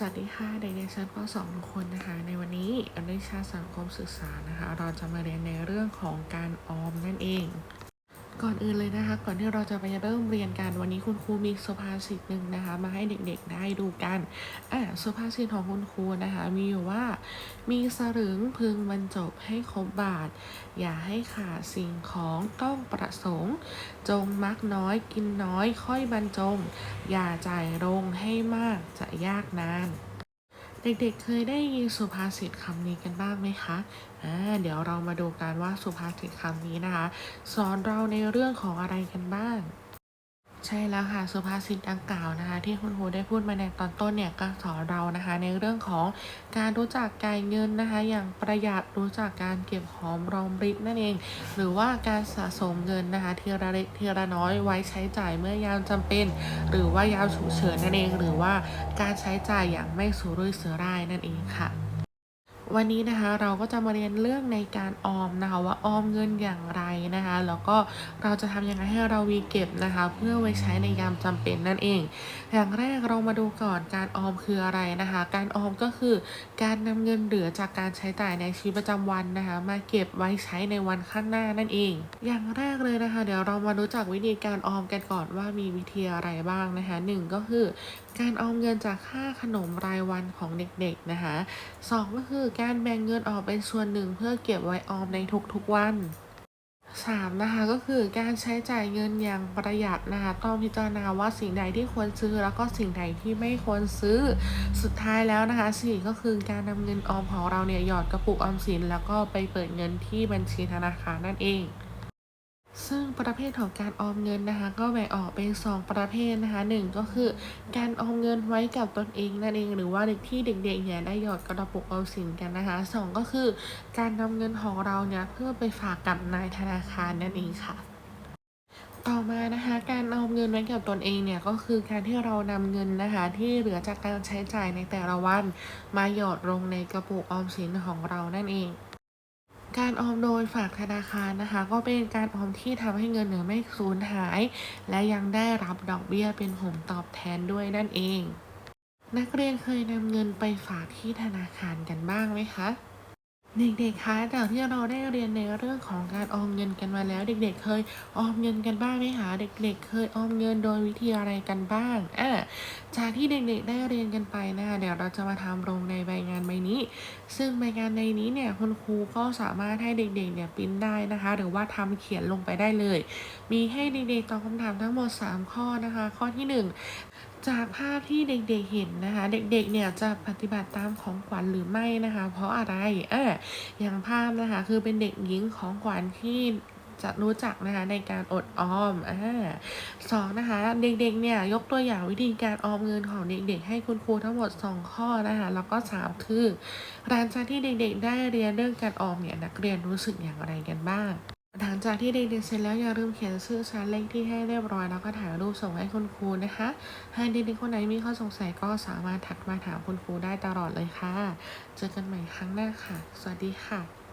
สวัสดีค่ะเด็กๆชั้นป .2 ทุกคนนะคะ ในวันนี้วิชาสังคมศึกษานะคะ เราจะมาเรียนในเรื่องของการออมนั่นเอง ก่อนอื่นเลยนะคะ ก่อนที่เราจะไปเริ่มเรียนกันวันนี้คุณครูมีสุภาษิตหนึ่งนะคะ มาให้เด็กๆได้ดูกันอะสุภาษิตของคุณครูนะคะ มีอยู่ว่า มีสรึงพึงบรรจบให้ครบบาท อย่าให้ขาดสิ่งของต้องประสงค์ จงมักน้อยกินน้อยค่อยบรรจง อย่าจ่ายลงให้มากจะยากนาน เด็กๆ เคยได้ยินสุภาษิตคำนี้กันบ้างไหมคะอ่าเดี๋ยวเรามาดูกันว่าสุภาษิตคำนี้นะคะ สอนเราในเรื่องของอะไรกันบ้าง ใช่แล้วค่ะสุภาษิตดังกล่าวนะคะ ที่คุณครูได้พูดมาในตอนต้นเนี่ยก็สอนเรานะคะ ในเรื่องของการรู้จักจ่ายเงินนะคะ อย่างประหยัดรู้จักการเก็บหอมรอมริบนั่นเอง หรือว่าการสะสมเงินนะคะทีละเล็กทีละน้อยไว้ใช้จ่ายเมื่อยามจำเป็น หรือว่ายามฉุกเฉินนั่นเอง หรือว่าการใช้จ่ายอย่างไม่สุรุ่ยสุร่ายนั่นเองค่ะ วันนี้นะคะเราก็จะมาเรียนเรื่องในการออมนะคะว่าออมเงินอย่างไรนะคะแล้วก็เราจะทำยังไงให้เรามีเก็บนะคะ เพื่อไว้ใช้ในยามจำเป็นนั่นเอง อย่างแรกเรามาดูก่อนการออมคืออะไรนะคะ การออมก็คือการนำเงินเหลือจากการใช้จ่ายในชีวิตประจำวันนะคะ มาเก็บไว้ใช้ในวันข้างหน้านั่นเอง อย่างแรกเลยนะคะ เดี๋ยวเรามารู้จักวิธีการออมกันก่อนว่ามีวิธีอะไรบ้างนะคะหนึ่งก็คือ การออมเงินจากค่าขนมรายวันของเด็กๆนะคะสองก็คือการแบ่งเงินออกเป็นส่วนหนึ่งเพื่อเก็บไว้ออมในทุกๆวันสามนะคะก็คือการใช้จ่ายเงินอย่างประหยัดนะคะต้องพิจารณาว่าสิ่งใดที่ควรซื้อแล้วก็สิ่งใดที่ไม่ควรซื้อสุดท้ายแล้วนะคะสี่ก็คือการนำเงินออมของเราเนี่ยหยอดกระปุกออมสิน แล้วก็ไปเปิดเงินที่บัญชีธนาคารนั่นเอง ซึ่งประเภทของการออมเงินนะคะ ก็แบ่งออกเป็น 2 ประเภทนะคะหนึ่งก็คือการออมเงินไว้กับตนเองนั่นเอง หรือว่าเด็กที่เด็กๆเนี่ยได้หยอดกระปุกออมสินกันนะคะสองก็คือการนำเงินของเราเนี่ยเพื่อไปฝากกับนายธนาคารนั่นเองค่ะต่อมานะคะการออมเงินไว้กับตนเองเนี่ยก็คือการที่เรานำเงินนะคะที่เหลือจากการใช้จ่ายในแต่ละวัน มาหยอดลงในกระปุกออมสินของเรานั่นเอง การออมโดยฝากธนาคารนะคะ ก็เป็นการออมที่ทำให้เงินเนี่ยไม่สูญหาย และยังได้รับดอกเบี้ยเป็นผลตอบแทนด้วยนั่นเอง นักเรียนเคยนำเงินไปฝากที่ธนาคารกันบ้างไหมคะ เด็กๆ คะจากที่เราได้เรียนในเรื่องของการออมเงินกันมาแล้ว เด็กๆ เคยออมเงินกันบ้างไหมคะเด็ก ๆ เคยออมเงินโดยวิธีอะไรกันบ้างอะจากที่เด็กๆ ได้เรียนกันไปนะคะเดี๋ยวเราจะมาทำลงในใบงานใบนี้ ซึ่งใบงานในนี้เนี่ยคุณครูก็สามารถให้เด็กๆ เนี่ยปริ้นได้นะคะ หรือว่าทำเขียนลงไปได้เลย มีให้เด็กๆตอบคำถามทั้งหมด 3 ข้อนะคะ ข้อที่ 1 จากภาพที่เด็กๆเห็นนะคะ เด็กๆเนี่ยจะปฏิบัติตามของขวัญหรือไม่นะคะ เพราะอะไรอะอย่างภาพนะคะ คือเป็นเด็กหญิงของขวัญที่จะรู้จักนะคะในการอดออมอ่าสองนะคะ เด็กๆเนี่ยยกตัวอย่างวิธีการออมเงินของเด็กๆ ให้คุณครูทั้งหมด 2 ข้อนะคะแล้วก็3คือหลังจากที่เด็กๆ ได้เรียนเรื่องการออมเนี่ยนักเรียนรู้สึกอย่างไรกันบ้าง หลังจากที่เด็กๆเสร็จแล้วอย่าลืมเขียนชื่อชั้นเลขที่ให้เรียบร้อยแล้วก็ถ่ายรูปส่งให้คุณครูนะคะหากเด็กๆคนไหนมีข้อสงสัยก็สามารถทักมาถามคุณครูได้ตลอดเลยค่ะ เจอกันใหม่ครั้งหน้าค่ะ สวัสดีค่ะ